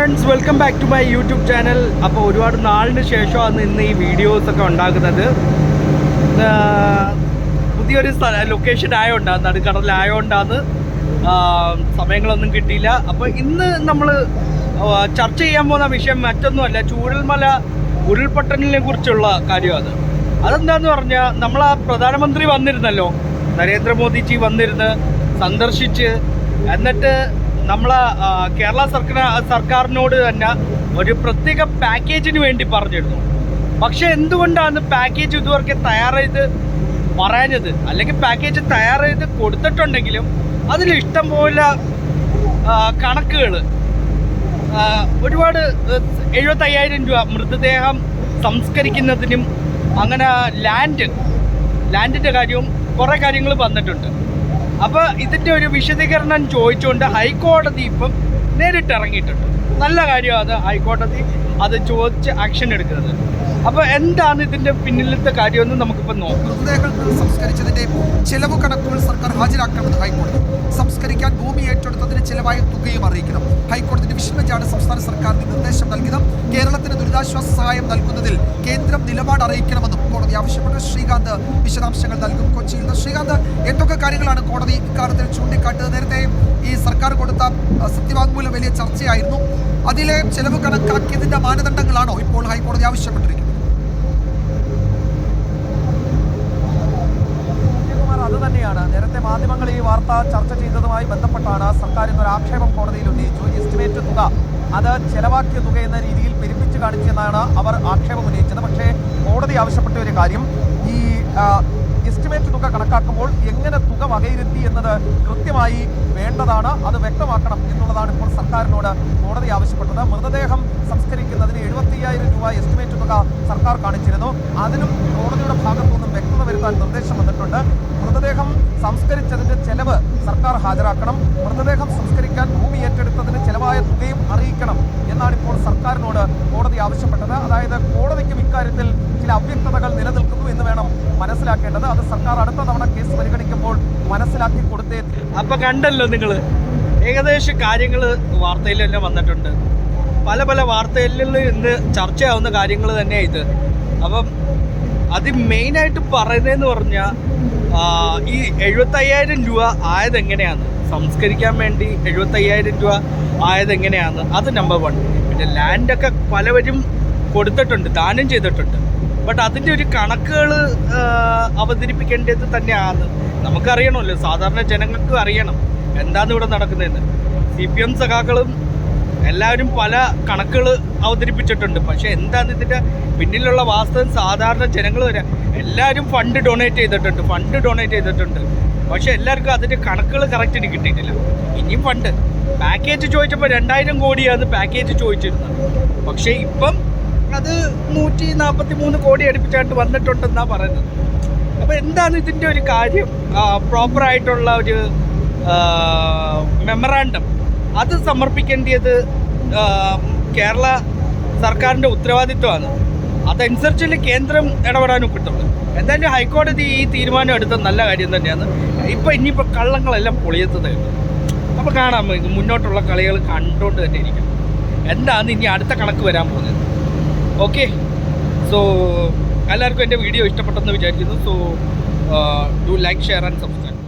Friends welcome back to my YouTube channel അപ്പോൾ ഒരുപാട് നാളിന് ശേഷമാണ് ഇന്ന് ഈ വീഡിയോസൊക്കെ ഉണ്ടാക്കുന്നത് പുതിയൊരു സ്ഥല ലൊക്കേഷൻ ആയതുകൊണ്ടാണ് നടുക്കടലായതുകൊണ്ടാണ് സമയങ്ങളൊന്നും കിട്ടിയില്ല. അപ്പോൾ ഇന്ന് നമ്മൾ ചർച്ച ചെയ്യാൻ പോകുന്ന വിഷയം മറ്റൊന്നുമല്ല ചൂരൽമല ഉരുൾപൊട്ടലിനെ കുറിച്ചുള്ള കാര്യമാണ്. അതെന്താന്ന് പറഞ്ഞാൽ നമ്മൾ ആ പ്രധാനമന്ത്രി വന്നിരുന്നല്ലോ. നരേന്ദ്രമോദിജി വന്നിരുന്ന് സന്ദർശിച്ച് എന്നിട്ട് നമ്മളെ കേരള സർക്കാർ സർക്കാരിനോട് തന്നെ ഒരു പ്രത്യേക പാക്കേജിന് വേണ്ടി പറഞ്ഞിരുന്നു. പക്ഷെ എന്തുകൊണ്ടാണ് പാക്കേജ് ഇതുവരെ തയ്യാറെയ്ത് പറയാഞ്ഞത്? അല്ലെങ്കിൽ പാക്കേജ് തയ്യാറെയ്ത് കൊടുത്തിട്ടുണ്ടെങ്കിലും അതിൽ ഇഷ്ടം പോലെ കണക്കുകൾ ഒരുപാട് എഴുപത്തയ്യായിരം രൂപ മൃതദേഹം സംസ്കരിക്കുന്നതിനും അങ്ങനെ ലാൻഡ് ലാൻഡിന്റെ കാര്യവും കുറേ കാര്യങ്ങൾ വന്നിട്ടുണ്ട്. അപ്പോൾ ഇതിന്റെ ഒരു വിശദീകരണം ചോദിച്ചുകൊണ്ട് ഹൈക്കോടതി ഇപ്പം നേരിട്ട് ഇറങ്ങിയിട്ടുണ്ട് നല്ല കാര്യമാണ് അത് ഹൈക്കോടതി അത് ചോദിച്ച് ആക്ഷൻ എടുക്കുന്നത്. അപ്പോൾ എന്താണ് ഇതിന്റെ പിന്നിലത്തെ കാര്യമെന്ന് നമുക്കിപ്പോൾ നോക്കാം. മൃതദേഹങ്ങൾ സംസ്കരിച്ചതിന്റെ ചെലവ് കണക്കുകൾ സർക്കാർ ഹാജരാക്കണമെന്ന് ഹൈക്കോടതി. സംസ്കരിക്കാൻ ഭൂമി ഏറ്റെടുത്തതിന് ചെലവായ തുകയും അറിയിക്കണം. ഹൈക്കോടതി ഡിവിഷൻ സംസ്ഥാന സർക്കാരിന് നിർദ്ദേശം നൽകിയത്. കേരളത്തിന് ദുരിതാശ്വാസ സഹായം നൽകുന്നതിൽ കേന്ദ്രം നിലപാട് അറിയിക്കണമെന്നും കോടതി ആവശ്യപ്പെട്ടു. ശ്രീകാന്ത് വിശദാംശങ്ങൾ നൽകും കൊച്ചിയിൽ നിന്ന്. ശ്രീകാന്ത് എന്തൊക്കെ കാര്യങ്ങളാണ് കോടതി ഇക്കാര്യത്തിൽ ചൂണ്ടിക്കാട്ടിയത്? നേരത്തെ ഈ സർക്കാർ കൊടുത്ത സത്യവാങ്മൂലം വലിയ ചർച്ചയായിരുന്നു. അതിലെ ചെലവ് കണക്കാക്കിയതിന്റെ മാനദണ്ഡങ്ങളാണോ ഇപ്പോൾ ഹൈക്കോടതി ആവശ്യപ്പെട്ടിരിക്കുന്നത്? അത് തന്നെയാണ്. നേരത്തെ മാധ്യമങ്ങൾ ഈ വാർത്ത ചർച്ച ചെയ്തതുമായി ബന്ധപ്പെട്ടാണ് സർക്കാർ എന്നൊരു ആക്ഷേപം കോടതിയിൽ ഉന്നയിച്ചു. എസ്റ്റിമേറ്റ് തുക അത് ചെലവാക്കിയ തുക എന്ന രീതിയിൽ പെരുപ്പിച്ച് കാണിച്ചെന്നാണ് അവർ ആക്ഷേപം ഉന്നയിച്ചത്. പക്ഷേ കോടതി ആവശ്യപ്പെട്ട ഒരു കാര്യം ഈ എസ്റ്റിമേറ്റ് തുക കണക്കാക്കുമ്പോൾ എങ്ങനെ തുക വകയിരുത്തി എന്നത് കൃത്യമായി വേണ്ടതാണ് അത് വ്യക്തമാക്കണം എന്നുള്ളതാണ് ഇപ്പോൾ സർക്കാരിനോട് കോടതി ആവശ്യപ്പെട്ടത്. മൃതദേഹം സംസ്കരിക്കുന്നതിന് എഴുപത്തിയ്യായിരം രൂപ എസ്റ്റിമേറ്റ് തുക സർക്കാർ കാണിച്ചിരുന്നു. അതിനും കോടതിയുടെ ഭാഗത്തു നിന്നും വ്യക്തത വരുത്താൻ നിർദ്ദേശം വന്നിട്ടുണ്ട്. മൃതദേഹം സംസ്കരിച്ചതിന്റെ ചെലവ് സർക്കാർ ഹാജരാക്കണം മൃതദേഹം സംസ്കരിക്കാൻ ഭൂമി ഏറ്റെടുത്തതിന് ചെലവായ തുകയും അറിയിക്കണം എന്നാണ് ഇപ്പോൾ സർക്കാരിനോട് കോടതി ആവശ്യപ്പെട്ടത് അതായത് കോടതിക്കും ഇക്കാര്യത്തിൽ ചില അവ്യക്തതകൾ നിലനിൽക്കുന്നു എന്ന് വേണം മനസ്സിലാക്കേണ്ടത്. അത് സർക്കാർ അടുത്ത തവണ കേസ് പരിഗണിക്കുമ്പോൾ മനസ്സിലാക്കി കൊടുത്തേ. അപ്പൊ കണ്ടല്ലോ നിങ്ങൾ ഏകദേശം കാര്യങ്ങൾ വാർത്തയിലെല്ലാം വന്നിട്ടുണ്ട്. പല പല വാർത്തകളിൽ ഇന്ന് ചർച്ചയാവുന്ന കാര്യങ്ങൾ തന്നെയാണ് ഇത്. അപ്പം അത് മെയിനായിട്ട് പറയുന്നതെന്ന് പറഞ്ഞാൽ ഈ എഴുപത്തയ്യായിരം രൂപ ആയതെങ്ങനെയാണ്? സംസ്കരിക്കാൻ വേണ്ടി എഴുപത്തയ്യായിരം രൂപ ആയതെങ്ങനെയാണ്? അത് നമ്പർ വൺ പിന്നെ ലാൻഡൊക്കെ പലവരും കൊടുത്തിട്ടുണ്ട് ദാനം ചെയ്തിട്ടുണ്ട്. ബട്ട് അതിന്റെ ഒരു കണക്കുകൾ അവതരിപ്പിക്കേണ്ടത് തന്നെയാണ്. നമുക്കറിയണമല്ലോ സാധാരണ ജനങ്ങൾക്കും അറിയണം എന്താണ് ഇവിടെ നടക്കുന്നതെന്ന്. സി പി എം സഖാക്കളും എല്ലാവരും പല കണക്കുകൾ അവതരിപ്പിച്ചിട്ടുണ്ട്. പക്ഷെ എന്താണ് ഇതിന്റെ പിന്നിലുള്ള വാസ്തവം സാധാരണ ജനങ്ങൾ വരെ എല്ലാവരും ഫണ്ട് ഡൊണേറ്റ് ചെയ്തിട്ടുണ്ട് ഫണ്ട് ഡൊണേറ്റ് ചെയ്തിട്ടുണ്ട്. പക്ഷെ എല്ലാവർക്കും അതിന്റെ കണക്കുകൾ കറക്റ്റിന് കിട്ടിയിട്ടില്ല. ഇനിയും ഫണ്ട്. പാക്കേജ് ചോദിച്ചപ്പോൾ രണ്ടായിരം കോടിയാണ് പാക്കേജ് ചോദിച്ചിരുന്നത്. പക്ഷേ ഇപ്പം അത് നൂറ്റി നാൽപ്പത്തി മൂന്ന് കോടി അടുപ്പിച്ചായിട്ട് വന്നിട്ടുണ്ടെന്നാണ് പറയുന്നത്. അപ്പോൾ എന്താണ് ഇതിന്റെ ഒരു കാര്യം? പ്രോപ്പർ ആയിട്ടുള്ള ഒരു മെമ്മറാണ്ടം അത് സമർപ്പിക്കേണ്ടത് കേരള സർക്കാരിന്റെ ഉത്തരവാദിത്വമാണ്. അതനുസരിച്ചല്ലേ കേന്ദ്രം ഇടപെടാനും കിട്ടുള്ളൂ എന്തായാലും ഹൈക്കോടതി ഈ തീരുമാനം എടുത്ത നല്ല കാര്യം തന്നെയാണ്. ഇപ്പം ഇനിയിപ്പോൾ കള്ളങ്ങളെല്ലാം പൊളിയത്തതേ അപ്പൊ കാണാം ഇത് മുന്നോട്ടുള്ള കളികൾ കണ്ടുകൊണ്ട് തന്നെ ഇരിക്കും എന്താണ് ഇനി അടുത്ത കണക്ക് വരാൻ പോകുന്നത്? ഓക്കെ സോ എല്ലാവർക്കും എന്റെ വീഡിയോ ഇഷ്ടപ്പെട്ടെന്ന് വിചാരിക്കുന്നു. So do like share and subscribe